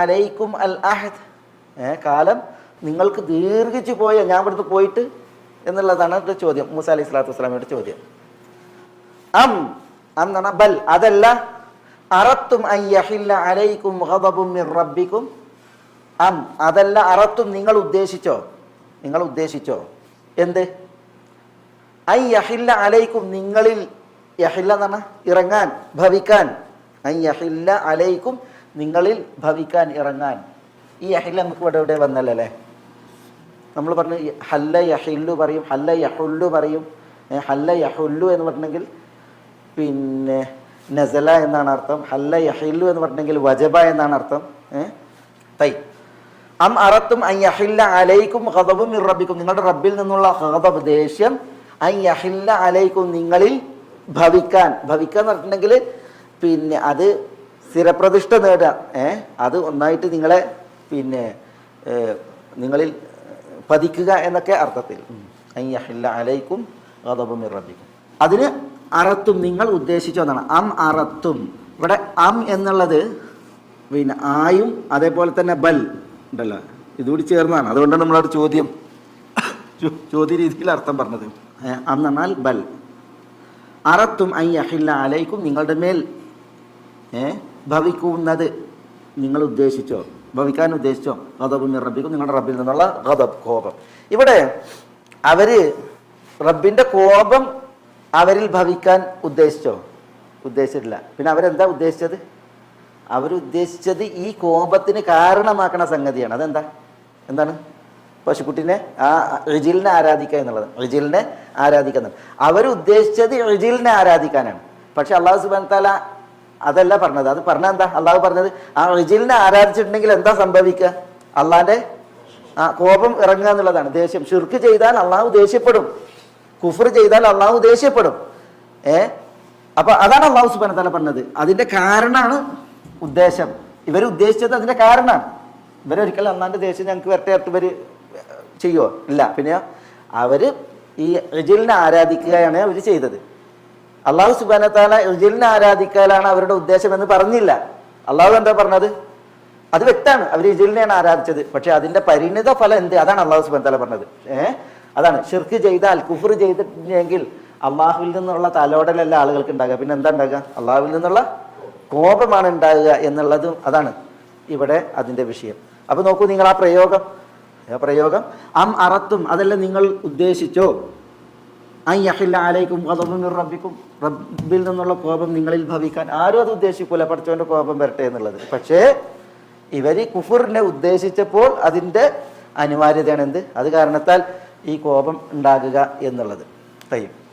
അലൈക്കും അൽ അഹദ്. കാലം നിങ്ങൾക്ക് ദീർഘിച്ചു പോയ ഞാൻ ഇവിടുന്ന് പോയിട്ട് എന്നുള്ളതാണ് ഒരു ചോദ്യം മൂസ അലൈഹി സ്വലാത്തു വസ്സലാമയുടെ ചോദ്യം. അം അം എന്ന് ബൽ അതല്ല അറത്തും അലൈക്കും അം അതല്ല അറത്തും നിങ്ങൾ ഉദ്ദേശിച്ചോ? നിങ്ങൾ ഉദ്ദേശിച്ചോ? എന്ത്? ഐ യഹില്ല അലൈക്കും നിങ്ങളിൽ യഹില്ല എന്നാണ് ഇറങ്ങാൻ ഭവിക്കാൻ. ഐ യഹില്ല അലൈക്കും നിങ്ങളിൽ ഭവിക്കാൻ ഇറങ്ങാൻ. ഈ അഹില നമുക്ക് ഇവിടെ ഇവിടെ വന്നല്ലേ നമ്മൾ പറഞ്ഞു ഹല്ല യഹില്ലു പറയും ഹല്ല യഹുല്ലു പറയും. ഹല്ല യഹുല്ലു എന്ന് പറഞ്ഞെങ്കിൽ പിന്നെ നസല എന്നാണ് അർത്ഥം. ഹല്ല യഹില്ലു എന്ന് പറഞ്ഞെങ്കിൽ വജബ എന്നാണ് അർത്ഥം. തൈ. അം അറത്തും ഐ യഹില്ല അലൈക്കും ഹതവും ഇറബിക്കും നിങ്ങളുടെ റബ്ബിൽ നിന്നുള്ള ഹതബ് ദേഷ്യം ഐ യഹില്ല അലൈക്കും നിങ്ങളിൽ ഭവിക്കാൻ. എന്ന് പറഞ്ഞിട്ടുണ്ടെങ്കിൽ പിന്നെ അത് സ്ഥിരപ്രതിഷ്ഠ നേടുക. ഏ? അത് ഒന്നായിട്ട് നിങ്ങളെ പിന്നെ നിങ്ങളിൽ പതിക്കുക എന്നൊക്കെ അർത്ഥത്തിൽ. അലൈക്കും ഹദബും റബ്ബിക്കും. അതിന് അറത്തും നിങ്ങൾ ഉദ്ദേശിച്ചു എന്നാണ് അം അറത്തും. ഇവിടെ അം എന്നുള്ളത് പിന്നെ ആയും അതേപോലെ തന്നെ ബൽ ഉണ്ടല്ലോ. ഇതുകൂടി ചേർന്നതാണ് അതുകൊണ്ടാണ് നമ്മളൊരു ചോദ്യം. ചോദ്യ രീതിയിൽ അർത്ഥം പറഞ്ഞത്. അന്നാൽ അന്ന് എന്നാൽ ബൽ. അറത്തും ഐ അഹില്ല അലൈക്കും നിങ്ങളുടെ മേൽ. ഏ? ഭവിക്കുന്നത് നിങ്ങൾ ഉദ്ദേശിച്ചോ? ഭവിക്കാൻ ഉദ്ദേശിച്ചോ? ഗതബും റബ്ബിക്കും നിങ്ങളുടെ റബ്ബിൽ നിന്നുള്ള ഗതബ് കോപം. ഇവിടെ അവർ റബ്ബിന്റെ കോപം അവരിൽ ഭവിക്കാൻ ഉദ്ദേശിച്ചോ? ഉദ്ദേശിച്ചിട്ടില്ല. പിന്നെ അവരെന്താ ഉദ്ദേശിച്ചത്? അവരുദ്ദേശിച്ചത് ഈ കോപത്തിന് കാരണമാക്കണ സംഗതിയാണ്. അതെന്താ? എന്താണ്? പശുക്കുട്ടിനെ ആ റിജിലിനെ ആരാധിക്കുക എന്നുള്ളത്. റിജിലിനെ ആരാധിക്കുന്നത് അവരുദ്ദേശിച്ചത് റിജിലിനെ ആരാധിക്കാനാണ്. പക്ഷെ അള്ളാഹു സുബാൻ താല അതല്ല പറഞ്ഞത്. അത് പറഞ്ഞ എന്താ? അള്ളാഹു പറഞ്ഞത് ആ റിജിലിനെ ആരാധിച്ചിട്ടുണ്ടെങ്കിൽ എന്താ സംഭവിക്കുക? അള്ളാന്റെ ആ കോപം ഇറങ്ങുക എന്നുള്ളതാണ് ദേഷ്യം. ഷിർക്ക് ചെയ്താൽ അള്ളാഹു ദേഷ്യപ്പെടും. കുഫർ ചെയ്താൽ അള്ളാഹു ദേഷ്യപ്പെടും. ഏ? അപ്പൊ അതാണ് അള്ളാഹു സുബാന തല പറഞ്ഞത്. അതിന്റെ കാരണമാണ് ഉദ്ദേശം. ഇവർ ഉദ്ദേശിച്ചത് അതിന്റെ കാരണമാണ് ഇവരൊരിക്കലും അള്ളാന്റെ ദേഷ്യം ഞങ്ങൾക്ക് വരട്ടെ ഇവർ ചെയ്യുമോ ഇല്ല. പിന്നെ അവർ ഈ റിജിലിനെ ആരാധിക്കുകയാണ് അവർ ചെയ്തത്. അള്ളാഹു സുബാന താല ആരാധിക്കാനാണ് അവരുടെ ഉദ്ദേശം എന്ന് പറഞ്ഞില്ല. അള്ളാഹു എന്താ പറഞ്ഞത്? അത് വ്യക്തമാണ്. അവർ ഇജിലിനെയാണ് ആരാധിച്ചത്. പക്ഷെ അതിന്റെ പരിണിത ഫലം എന്ത്? അതാണ് അള്ളാഹു സുബാൻ താല പറഞ്ഞത്. ഏഹ് അതാണ്. ഷിർക്ക് ചെയ്താൽ കുഫർ ചെയ്തിട്ടുണ്ടെങ്കിൽ അള്ളാഹുവിൽ നിന്നുള്ള തലോടലല്ല ആളുകൾക്ക് ഉണ്ടാകുക. പിന്നെ എന്താ ഉണ്ടാകുക? അള്ളാഹുവിൽ നിന്നുള്ള കോപമാണ് ഉണ്ടാകുക എന്നുള്ളതും അതാണ് ഇവിടെ അതിന്റെ വിഷയം. അപ്പൊ നോക്കൂ നിങ്ങൾ ആ പ്രയോഗം പ്രയോഗം. അം അറത്തും അതല്ല നിങ്ങൾ ഉദ്ദേശിച്ചോ? ഐ ആലയിക്കും അതൊന്നും റബ്ബിക്കും. റബ്ബിൽ നിന്നുള്ള കോപം നിങ്ങളിൽ ഭവിക്കാൻ ആരും അത് ഉദ്ദേശിക്കൂല. പഠിച്ചവന്റെ കോപം വരട്ടെ എന്നുള്ളത്. പക്ഷേ ഇവർ കുഫുറിനെ ഉദ്ദേശിച്ചപ്പോൾ അതിന്റെ അനിവാര്യതയാണ് എന്ത്? അത് കാരണത്താൽ ഈ കോപം ഉണ്ടാകുക എന്നുള്ളത്. തയ്യും.